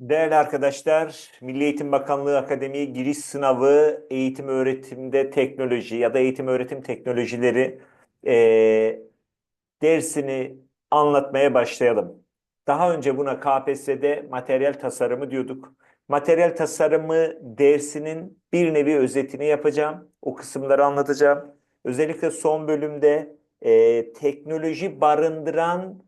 Değerli arkadaşlar, Milli Eğitim Bakanlığı Akademi giriş sınavı eğitim öğretimde teknoloji ya da eğitim öğretim teknolojileri eee, dersini anlatmaya başlayalım. Daha önce buna KPSS'de materyal tasarımı diyorduk. Materyal tasarımı dersinin bir nevi özetini yapacağım. O kısımları anlatacağım. Özellikle son bölümde eee, teknoloji barındıran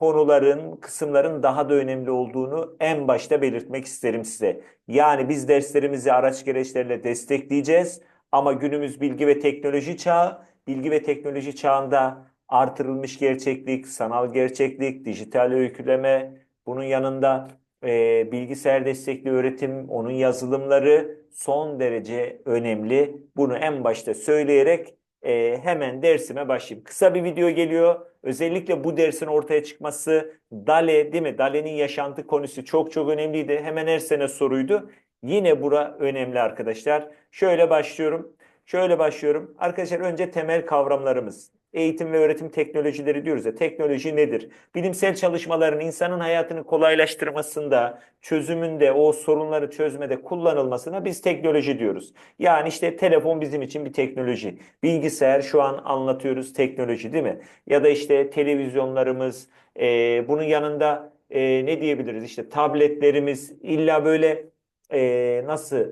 konuların, kısımların daha da önemli olduğunu en başta belirtmek isterim size. Yani biz derslerimizi araç gereçlerle destekleyeceğiz ama günümüz bilgi ve teknoloji çağı, bilgi ve teknoloji çağında artırılmış gerçeklik, sanal gerçeklik, dijital öyküleme, bunun yanında e, bilgisayar destekli öğretim, onun yazılımları son derece önemli. Bunu en başta söyleyerek e, hemen dersime başlayayım. Kısa bir video geliyor. Özellikle bu dersin ortaya çıkması DALE değil mi? DALE'nin yaşantı konusu çok çok önemliydi. Hemen her sene soruydu. Yine bura önemli arkadaşlar. Şöyle başlıyorum. Şöyle başlıyorum. Arkadaşlar önce temel kavramlarımız. Eğitim ve öğretim teknolojileri diyoruz ya. Teknoloji nedir? Bilimsel çalışmaların insanın hayatını kolaylaştırmasında, çözümünde, o sorunları çözmede kullanılmasına biz teknoloji diyoruz. Yani işte telefon bizim için bir teknoloji. Bilgisayar şu an anlatıyoruz teknoloji değil mi? Ya da işte televizyonlarımız, e, bunun yanında e, ne diyebiliriz? İşte tabletlerimiz illa böyle e, nasıl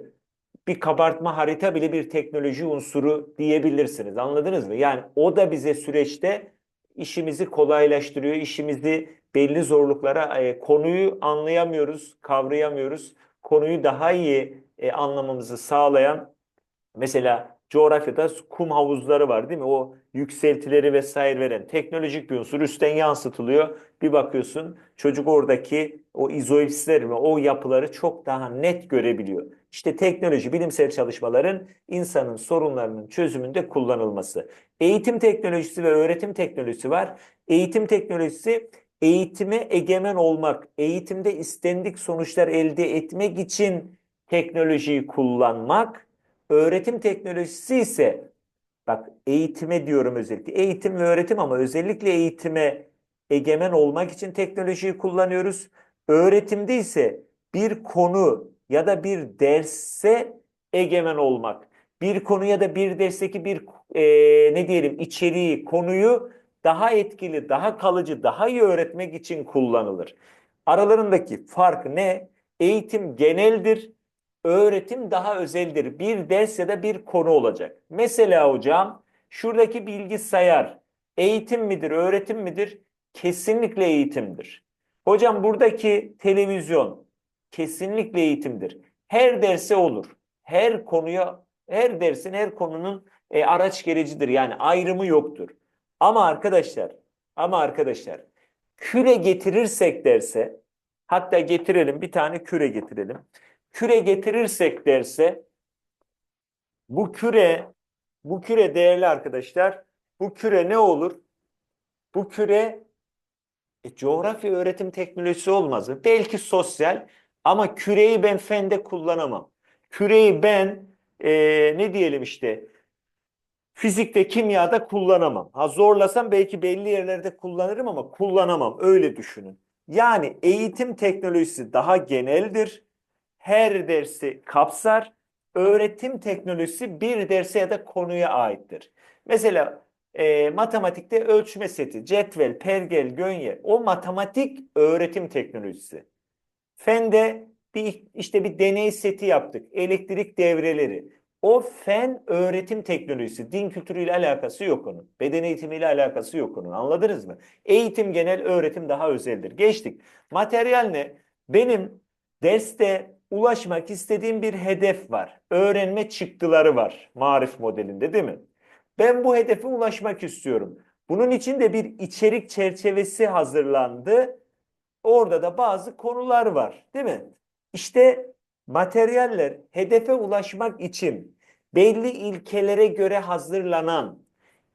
bir kabartma harita bile bir teknoloji unsuru diyebilirsiniz. Anladınız mı? Yani o da bize süreçte işimizi kolaylaştırıyor, işimizi belli zorluklara, e, konuyu anlayamıyoruz, kavrayamıyoruz. Konuyu daha iyi e, anlamamızı sağlayan Mesela coğrafyada kum havuzları var değil mi? O yükseltileri vesaire veren teknolojik bir unsur üstten yansıtılıyor. Bir bakıyorsun çocuk oradaki o izoipsleri mi o yapıları çok daha net görebiliyor. İşte teknoloji, bilimsel çalışmaların insanın sorunlarının çözümünde kullanılması. Eğitim teknolojisi ve öğretim teknolojisi var. Eğitim teknolojisi eğitime egemen olmak, eğitimde istendik sonuçlar elde etmek için teknolojiyi kullanmak. Öğretim teknolojisi ise bak eğitime diyorum özellikle. Eğitim ve öğretim ama özellikle eğitime egemen olmak için teknolojiyi kullanıyoruz. Öğretimde ise bir konu ya da bir derse egemen olmak. Bir konu ya da bir dersteki bir e, ne diyelim içeriği, konuyu daha etkili, daha kalıcı, daha iyi öğretmek için kullanılır. Aralarındaki fark ne? Eğitim geneldir. Öğretim daha özeldir. Bir ders ya da bir konu olacak. Mesela hocam şuradaki bilgisayar eğitim midir, öğretim midir? Kesinlikle eğitimdir. Hocam buradaki televizyon kesinlikle eğitimdir. Her derse olur. Her konuya, her dersin, her konunun e, araç gerecidir. Yani ayrımı yoktur. Ama arkadaşlar, ama arkadaşlar küre getirirsek derse, hatta getirelim bir tane küre getirelim küre getirirsek derse bu küre bu küre değerli arkadaşlar bu küre ne olur? Bu küre e, coğrafya öğretim teknolojisi olmaz mı? Belki sosyal ama küreyi ben fende kullanamam. Küreyi ben e, ne diyelim işte fizikte kimyada kullanamam. Ha zorlasam belki belli yerlerde kullanırım ama kullanamam. Öyle düşünün. Yani eğitim teknolojisi daha geneldir her dersi kapsar. Öğretim teknolojisi bir derse ya da konuya aittir. Mesela e, matematikte ölçme seti, cetvel, pergel, gönye o matematik öğretim teknolojisi. Fende bir işte bir deney seti yaptık. Elektrik devreleri. O fen öğretim teknolojisi. Din kültürüyle alakası yok onun. Beden eğitimiyle alakası yok onun. Anladınız mı? Eğitim genel, öğretim daha özeldir. Geçtik. Materyal ne? Benim derste ulaşmak istediğim bir hedef var. Öğrenme çıktıları var marif modelinde değil mi? Ben bu hedefe ulaşmak istiyorum. Bunun için de bir içerik çerçevesi hazırlandı. Orada da bazı konular var değil mi? İşte materyaller hedefe ulaşmak için belli ilkelere göre hazırlanan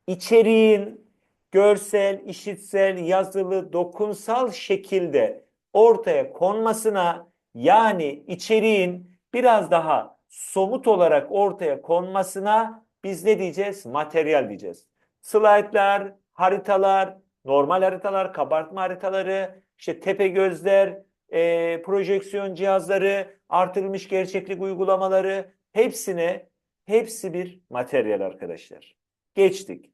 içeriğin görsel, işitsel, yazılı, dokunsal şekilde ortaya konmasına yani içeriğin biraz daha somut olarak ortaya konmasına biz ne diyeceğiz? Materyal diyeceğiz. Slaytlar, haritalar, normal haritalar, kabartma haritaları, işte tepe gözler, e, projeksiyon cihazları, artırılmış gerçeklik uygulamaları hepsine hepsi bir materyal arkadaşlar. Geçtik.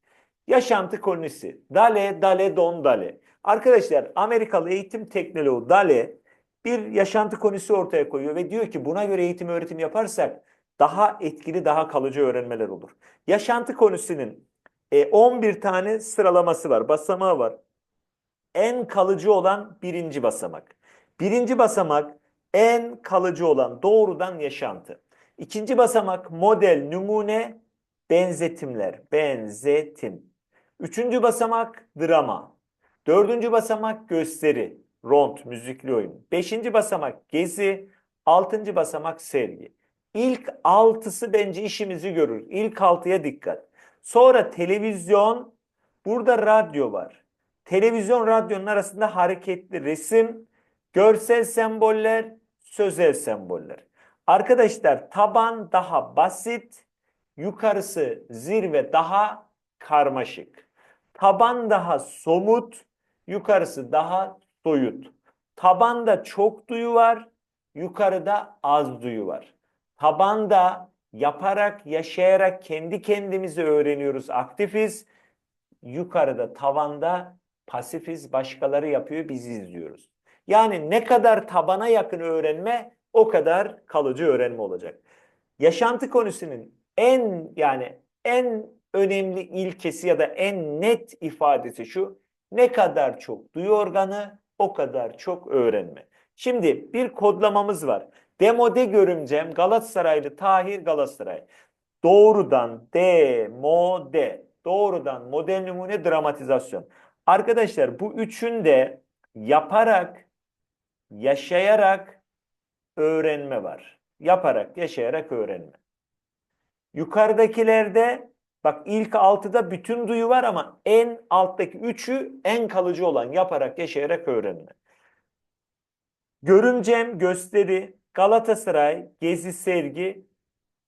Yaşantı konisi. Dale, dale, don, dale. Arkadaşlar Amerikalı eğitim teknoloğu Dale bir yaşantı konisi ortaya koyuyor ve diyor ki buna göre eğitim öğretim yaparsak daha etkili, daha kalıcı öğrenmeler olur. Yaşantı konusinin e, 11 tane sıralaması var, basamağı var. En kalıcı olan birinci basamak. Birinci basamak en kalıcı olan doğrudan yaşantı. İkinci basamak model, numune, benzetimler, benzetim. Üçüncü basamak drama. Dördüncü basamak gösteri, ront, müzikli oyun. Beşinci basamak gezi. Altıncı basamak sergi. İlk altısı bence işimizi görür. İlk altıya dikkat. Sonra televizyon, burada radyo var. Televizyon, radyonun arasında hareketli resim, görsel semboller, sözel semboller. Arkadaşlar taban daha basit, yukarısı zirve daha karmaşık. Taban daha somut, yukarısı daha soyut. Tabanda çok duyu var, yukarıda az duyu var. Tabanda yaparak, yaşayarak kendi kendimizi öğreniyoruz, aktifiz. Yukarıda, tavanda pasifiz, başkaları yapıyor, biz izliyoruz. Yani ne kadar tabana yakın öğrenme, o kadar kalıcı öğrenme olacak. Yaşantı konusunun en yani en önemli ilkesi ya da en net ifadesi şu. Ne kadar çok duyu organı o kadar çok öğrenme. Şimdi bir kodlamamız var. Demode görümcem Galatasaraylı Tahir Galatasaray. Doğrudan demode. Doğrudan model numune dramatizasyon. Arkadaşlar bu üçün de yaparak, yaşayarak öğrenme var. Yaparak, yaşayarak öğrenme. Yukarıdakilerde bak ilk altıda bütün duyu var ama en alttaki üçü en kalıcı olan yaparak, yaşayarak öğrenme. Görümcem, gösteri, Galatasaray, gezi, sergi,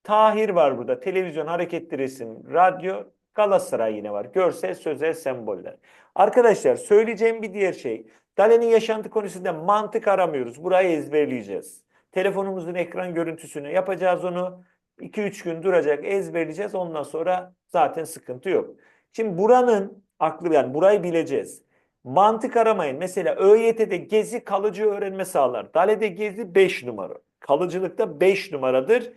Tahir var burada. Televizyon, hareketli resim, radyo, Galatasaray yine var. Görsel, sözel, semboller. Arkadaşlar söyleyeceğim bir diğer şey. Dale'nin yaşantı konusunda mantık aramıyoruz. Burayı ezberleyeceğiz. Telefonumuzun ekran görüntüsünü yapacağız onu. 2-3 gün duracak, ezberleyeceğiz. Ondan sonra zaten sıkıntı yok. Şimdi buranın aklı yani burayı bileceğiz. Mantık aramayın. Mesela ÖYT'de gezi kalıcı öğrenme sağlar. Dale'de gezi 5 numara. Kalıcılıkta 5 numaradır.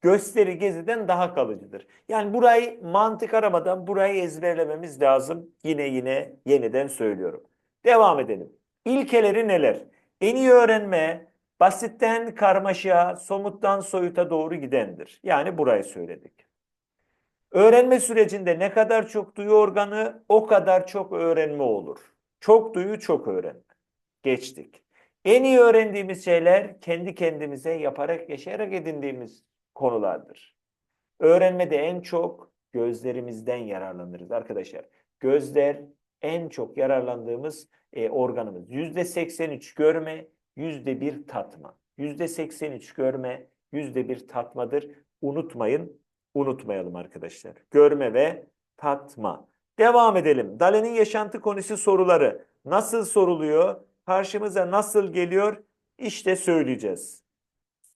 Gösteri geziden daha kalıcıdır. Yani burayı mantık aramadan burayı ezberlememiz lazım. Yine yine yeniden söylüyorum. Devam edelim. İlkeleri neler? En iyi öğrenme basitten karmaşa, somuttan soyuta doğru gidendir. Yani burayı söyledik. Öğrenme sürecinde ne kadar çok duyu organı o kadar çok öğrenme olur. Çok duyu çok öğrenme. Geçtik. En iyi öğrendiğimiz şeyler kendi kendimize yaparak yaşayarak edindiğimiz konulardır. Öğrenmede en çok gözlerimizden yararlanırız arkadaşlar. Gözler en çok yararlandığımız e, organımız. %83 görme, %1 tatma. %83 görme, %1 tatmadır. Unutmayın, unutmayalım arkadaşlar. Görme ve tatma. Devam edelim. Dale'nin yaşantı konusu soruları nasıl soruluyor? Karşımıza nasıl geliyor? İşte söyleyeceğiz.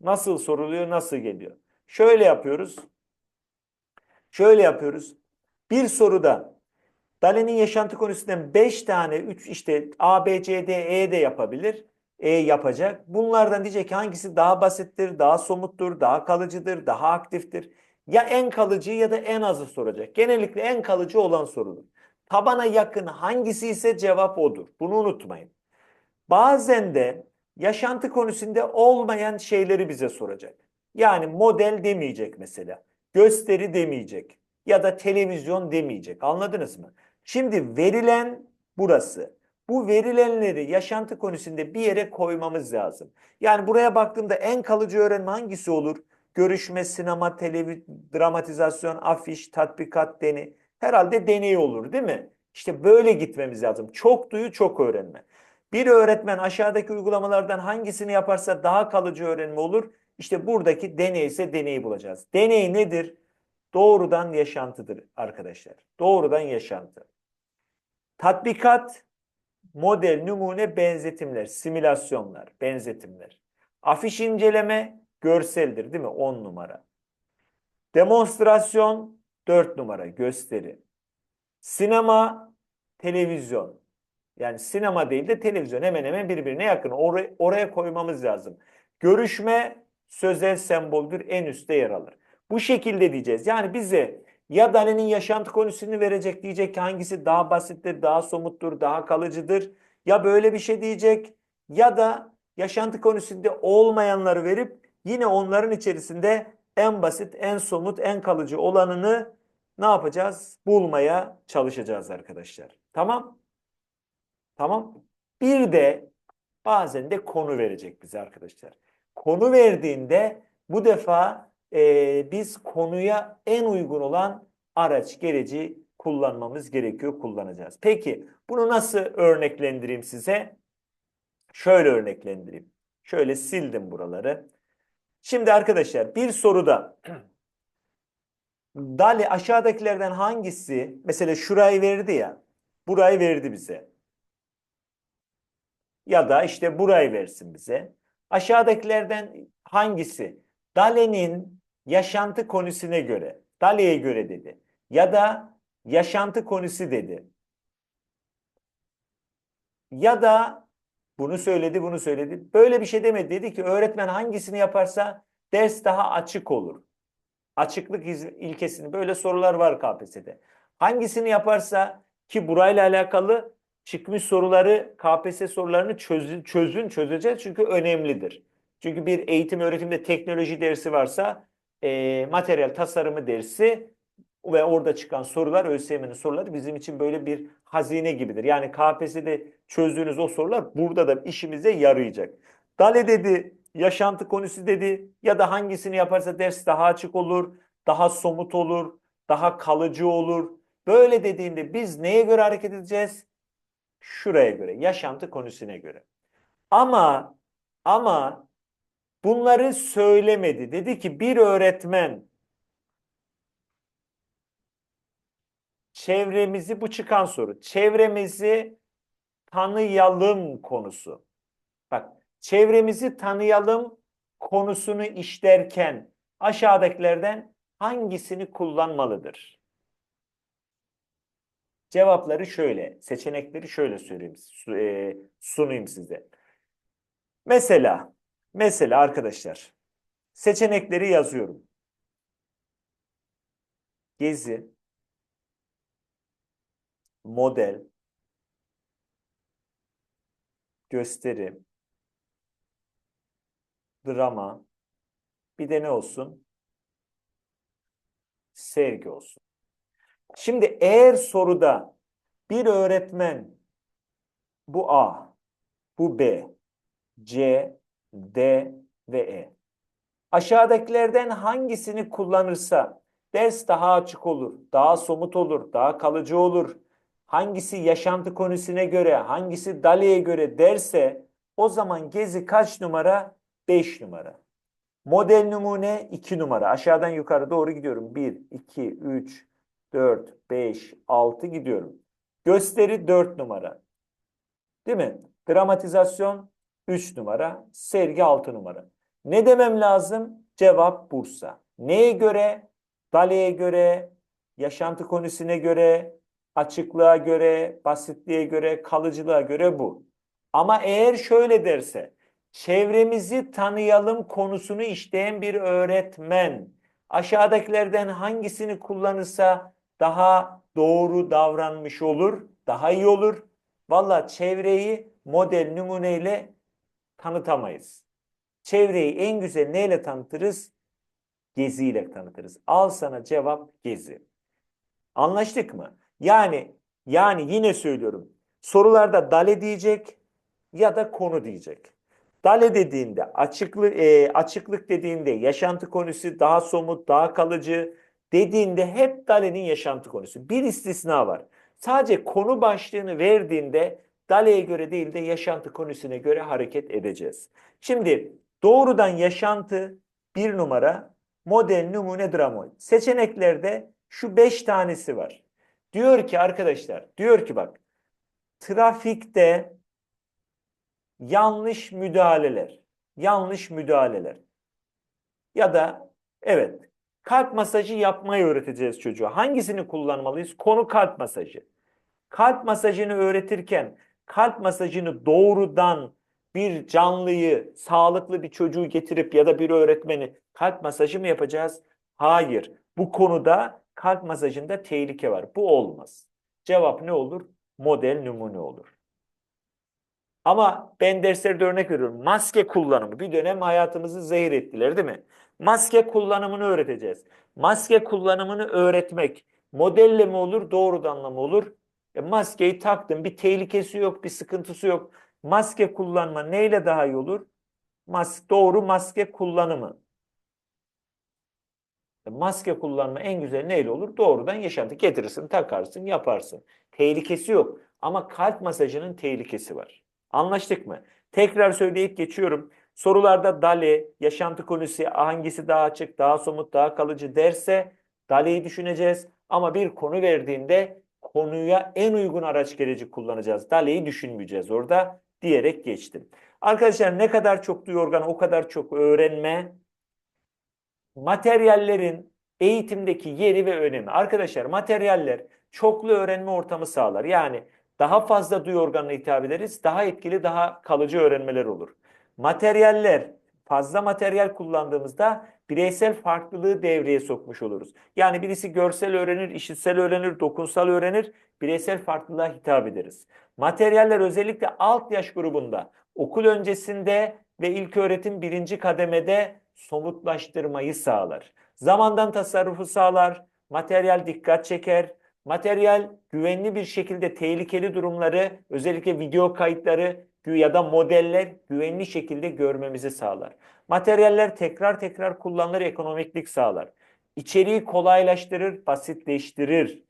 Nasıl soruluyor, nasıl geliyor? Şöyle yapıyoruz. Şöyle yapıyoruz. Bir soruda Dale'nin yaşantı konusundan 5 tane 3 işte A, B, C, D, E de yapabilir. E yapacak. Bunlardan diyecek ki hangisi daha basittir, daha somuttur, daha kalıcıdır, daha aktiftir. Ya en kalıcı ya da en azı soracak. Genellikle en kalıcı olan sorulur. Tabana yakın hangisi ise cevap odur. Bunu unutmayın. Bazen de yaşantı konusunda olmayan şeyleri bize soracak. Yani model demeyecek mesela. Gösteri demeyecek. Ya da televizyon demeyecek. Anladınız mı? Şimdi verilen burası. Bu verilenleri yaşantı konusunda bir yere koymamız lazım. Yani buraya baktığımda en kalıcı öğrenme hangisi olur? Görüşme, sinema, televizyon, dramatizasyon, afiş, tatbikat, deney. Herhalde deney olur değil mi? İşte böyle gitmemiz lazım. Çok duyu, çok öğrenme. Bir öğretmen aşağıdaki uygulamalardan hangisini yaparsa daha kalıcı öğrenme olur? İşte buradaki deney ise deneyi bulacağız. Deney nedir? Doğrudan yaşantıdır arkadaşlar. Doğrudan yaşantı. Tatbikat model, numune, benzetimler, simülasyonlar, benzetimler. Afiş inceleme görseldir değil mi? 10 numara. Demonstrasyon 4 numara gösteri. Sinema, televizyon. Yani sinema değil de televizyon hemen hemen birbirine yakın. Oraya, oraya koymamız lazım. Görüşme sözel semboldür en üstte yer alır. Bu şekilde diyeceğiz. Yani bize ya Dali'nin yaşantı konusunu verecek diyecek ki hangisi daha basittir, daha somuttur, daha kalıcıdır. Ya böyle bir şey diyecek ya da yaşantı konusunda olmayanları verip yine onların içerisinde en basit, en somut, en kalıcı olanını ne yapacağız? Bulmaya çalışacağız arkadaşlar. Tamam? Tamam. Bir de bazen de konu verecek bize arkadaşlar. Konu verdiğinde bu defa e, biz konuya en uygun olan araç, gereci kullanmamız gerekiyor, kullanacağız. Peki bunu nasıl örneklendireyim size? Şöyle örneklendireyim. Şöyle sildim buraları. Şimdi arkadaşlar bir soruda Dali aşağıdakilerden hangisi mesela şurayı verdi ya burayı verdi bize. Ya da işte burayı versin bize. Aşağıdakilerden hangisi Dale'nin yaşantı konusuna göre Dale'ye göre dedi. Ya da yaşantı konusu dedi. Ya da bunu söyledi, bunu söyledi. Böyle bir şey demedi. Dedi ki öğretmen hangisini yaparsa ders daha açık olur. Açıklık ilkesini böyle sorular var KPSS'de. Hangisini yaparsa ki burayla alakalı çıkmış soruları KPSS sorularını çözün, çözün çözeceğiz çünkü önemlidir. Çünkü bir eğitim öğretimde teknoloji dersi varsa e, materyal tasarımı dersi ve orada çıkan sorular ÖSYM'nin soruları bizim için böyle bir hazine gibidir. Yani KPSS'de çözdüğünüz o sorular burada da işimize yarayacak. Dale dedi, yaşantı konusu dedi ya da hangisini yaparsa ders daha açık olur, daha somut olur, daha kalıcı olur. Böyle dediğinde biz neye göre hareket edeceğiz? Şuraya göre, yaşantı konusuna göre. Ama ama bunları söylemedi. Dedi ki bir öğretmen çevremizi bu çıkan soru. Çevremizi tanıyalım konusu. Bak, çevremizi tanıyalım konusunu işlerken aşağıdakilerden hangisini kullanmalıdır? Cevapları şöyle, seçenekleri şöyle söyleyeyim, e, sunayım size. Mesela, mesela arkadaşlar, seçenekleri yazıyorum. Gezi, model, gösteri, drama, bir de ne olsun? Sergi olsun. Şimdi eğer soruda bir öğretmen bu A, bu B, C, D ve E. Aşağıdakilerden hangisini kullanırsa ders daha açık olur, daha somut olur, daha kalıcı olur. Hangisi yaşantı konusuna göre, hangisi Dali'ye göre derse o zaman Gezi kaç numara? 5 numara. Model numune 2 numara. Aşağıdan yukarı doğru gidiyorum. 1, 2, 3, 4, 5, 6 gidiyorum. Gösteri 4 numara. Değil mi? Dramatizasyon 3 numara. Sergi 6 numara. Ne demem lazım? Cevap Bursa. Neye göre? Dale'ye göre, yaşantı konusuna göre, açıklığa göre, basitliğe göre, kalıcılığa göre bu. Ama eğer şöyle derse, çevremizi tanıyalım konusunu işleyen bir öğretmen aşağıdakilerden hangisini kullanırsa daha doğru davranmış olur, daha iyi olur. Valla çevreyi model numuneyle tanıtamayız. Çevreyi en güzel neyle tanıtırız? Geziyle tanıtırız. Al sana cevap gezi. Anlaştık mı? Yani yani yine söylüyorum. Sorularda dale diyecek ya da konu diyecek. Dale dediğinde açıklık e, açıklık dediğinde yaşantı konusu daha somut, daha kalıcı dediğinde hep Dale'nin yaşantı konusu. Bir istisna var. Sadece konu başlığını verdiğinde Dale'ye göre değil de yaşantı konusuna göre hareket edeceğiz. Şimdi doğrudan yaşantı bir numara, model, numune, dramoid. Seçeneklerde şu beş tanesi var. Diyor ki arkadaşlar, diyor ki bak trafikte yanlış müdahaleler, yanlış müdahaleler ya da evet kalp masajı yapmayı öğreteceğiz çocuğa. Hangisini kullanmalıyız? Konu kalp masajı. Kalp masajını öğretirken kalp masajını doğrudan bir canlıyı, sağlıklı bir çocuğu getirip ya da bir öğretmeni kalp masajı mı yapacağız? Hayır. Bu konuda kalp masajında tehlike var. Bu olmaz. Cevap ne olur? Model numune olur. Ama ben derslerde örnek veriyorum. Maske kullanımı bir dönem hayatımızı zehir ettiler değil mi? Maske kullanımını öğreteceğiz. Maske kullanımını öğretmek modelle mi olur, doğrudanla mı olur? E, maskeyi taktım, bir tehlikesi yok, bir sıkıntısı yok. Maske kullanma neyle daha iyi olur? Mas doğru maske kullanımı. E, Maske kullanma en güzel neyle olur? Doğrudan yaşantı getirirsin, takarsın, yaparsın. Tehlikesi yok. Ama kalp masajının tehlikesi var. Anlaştık mı? Tekrar söyleyip geçiyorum. Sorularda DALE, yaşantı konusu hangisi daha açık, daha somut, daha kalıcı derse DALE'yi düşüneceğiz. Ama bir konu verdiğinde konuya en uygun araç gereci kullanacağız. DALE'yi düşünmeyeceğiz orada diyerek geçtim. Arkadaşlar ne kadar çok duyu organı o kadar çok öğrenme. Materyallerin eğitimdeki yeri ve önemi. Arkadaşlar materyaller çoklu öğrenme ortamı sağlar. Yani daha fazla duyu organına hitap ederiz. Daha etkili, daha kalıcı öğrenmeler olur. Materyaller fazla materyal kullandığımızda bireysel farklılığı devreye sokmuş oluruz. Yani birisi görsel öğrenir, işitsel öğrenir, dokunsal öğrenir, bireysel farklılığa hitap ederiz. Materyaller özellikle alt yaş grubunda, okul öncesinde ve ilk öğretim birinci kademede somutlaştırmayı sağlar. Zamandan tasarrufu sağlar, materyal dikkat çeker, materyal güvenli bir şekilde tehlikeli durumları, özellikle video kayıtları ya da modeller güvenli şekilde görmemizi sağlar. Materyaller tekrar tekrar kullanılır, ekonomiklik sağlar. İçeriği kolaylaştırır, basitleştirir.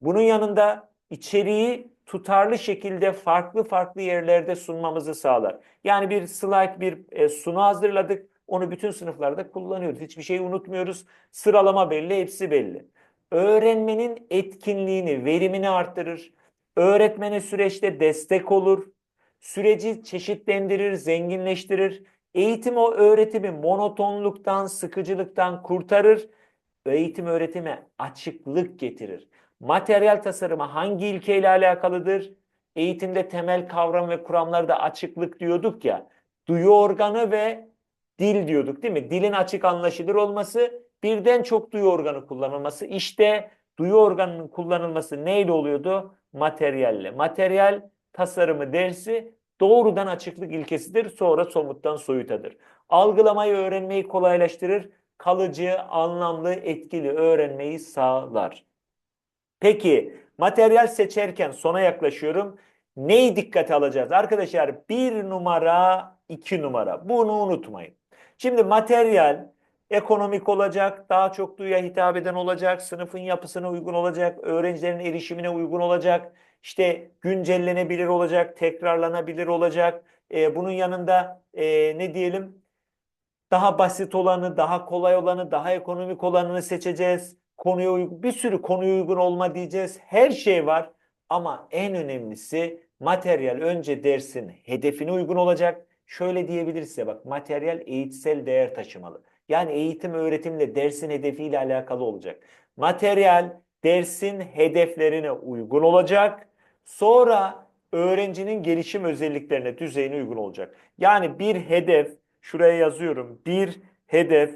Bunun yanında içeriği tutarlı şekilde farklı farklı yerlerde sunmamızı sağlar. Yani bir slide, bir e, sunu hazırladık. Onu bütün sınıflarda kullanıyoruz. Hiçbir şeyi unutmuyoruz. Sıralama belli, hepsi belli. Öğrenmenin etkinliğini, verimini arttırır. Öğretmene süreçte destek olur. Süreci çeşitlendirir, zenginleştirir. Eğitim o öğretimi monotonluktan, sıkıcılıktan kurtarır. Eğitim öğretime açıklık getirir. Materyal tasarımı hangi ilkeyle alakalıdır? Eğitimde temel kavram ve kuramlarda açıklık diyorduk ya. Duyu organı ve dil diyorduk değil mi? Dilin açık anlaşılır olması, birden çok duyu organı kullanılması. İşte duyu organının kullanılması neyle oluyordu? Materyalle. Materyal tasarımı dersi doğrudan açıklık ilkesidir. Sonra somuttan soyutadır. Algılamayı öğrenmeyi kolaylaştırır. Kalıcı, anlamlı, etkili öğrenmeyi sağlar. Peki materyal seçerken sona yaklaşıyorum. Neyi dikkate alacağız? Arkadaşlar bir numara, iki numara. Bunu unutmayın. Şimdi materyal ekonomik olacak, daha çok duyuya hitap eden olacak, sınıfın yapısına uygun olacak, öğrencilerin erişimine uygun olacak, işte güncellenebilir olacak, tekrarlanabilir olacak. Ee, bunun yanında e, ne diyelim? Daha basit olanı, daha kolay olanı, daha ekonomik olanını seçeceğiz. Konuya uygun, bir sürü konuya uygun olma diyeceğiz. Her şey var ama en önemlisi materyal önce dersin hedefine uygun olacak. Şöyle diyebiliriz size bak materyal eğitsel değer taşımalı. Yani eğitim öğretimle dersin hedefiyle alakalı olacak. Materyal dersin hedeflerine uygun olacak. Sonra öğrencinin gelişim özelliklerine, düzeyine uygun olacak. Yani bir hedef, şuraya yazıyorum. Bir hedef,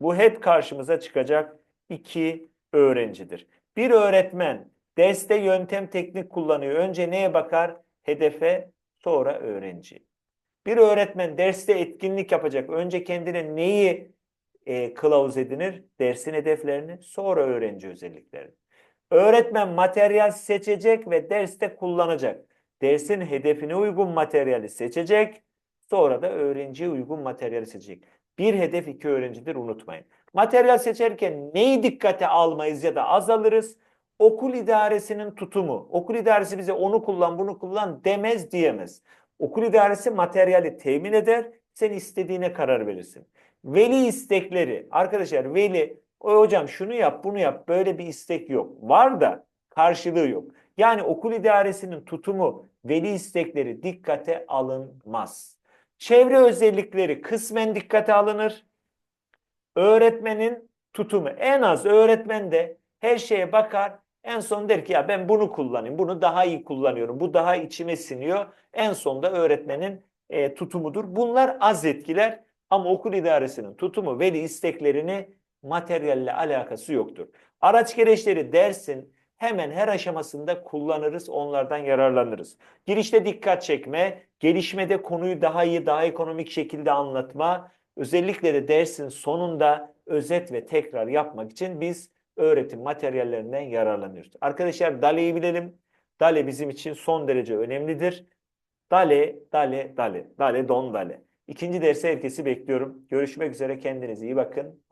bu hep karşımıza çıkacak iki öğrencidir. Bir öğretmen derste yöntem teknik kullanıyor. Önce neye bakar? Hedefe, sonra öğrenci. Bir öğretmen derste etkinlik yapacak. Önce kendine neyi e, kılavuz edinir? Dersin hedeflerini, sonra öğrenci özelliklerini. Öğretmen materyal seçecek ve derste kullanacak. Dersin hedefine uygun materyali seçecek, sonra da öğrenciye uygun materyali seçecek. Bir hedef iki öğrencidir unutmayın. Materyal seçerken neyi dikkate almayız ya da azalırız? Okul idaresinin tutumu. Okul idaresi bize onu kullan bunu kullan demez diyemez. Okul idaresi materyali temin eder. Sen istediğine karar verirsin. Veli istekleri. Arkadaşlar veli o hocam şunu yap bunu yap böyle bir istek yok. Var da karşılığı yok. Yani okul idaresinin tutumu, veli istekleri dikkate alınmaz. Çevre özellikleri kısmen dikkate alınır. Öğretmenin tutumu en az öğretmen de her şeye bakar. En son der ki ya ben bunu kullanayım, bunu daha iyi kullanıyorum, bu daha içime siniyor. En sonda öğretmenin e, tutumudur. Bunlar az etkiler ama okul idaresinin tutumu, veli isteklerini materyalle alakası yoktur. Araç gereçleri dersin hemen her aşamasında kullanırız, onlardan yararlanırız. Girişte dikkat çekme, gelişmede konuyu daha iyi, daha ekonomik şekilde anlatma, özellikle de dersin sonunda özet ve tekrar yapmak için biz öğretim materyallerinden yararlanıyoruz. Arkadaşlar DALE'yi bilelim. DALE bizim için son derece önemlidir. DALE, DALE, DALE, DALE, DON, DALE. İkinci derse herkesi bekliyorum. Görüşmek üzere. Kendinize iyi bakın.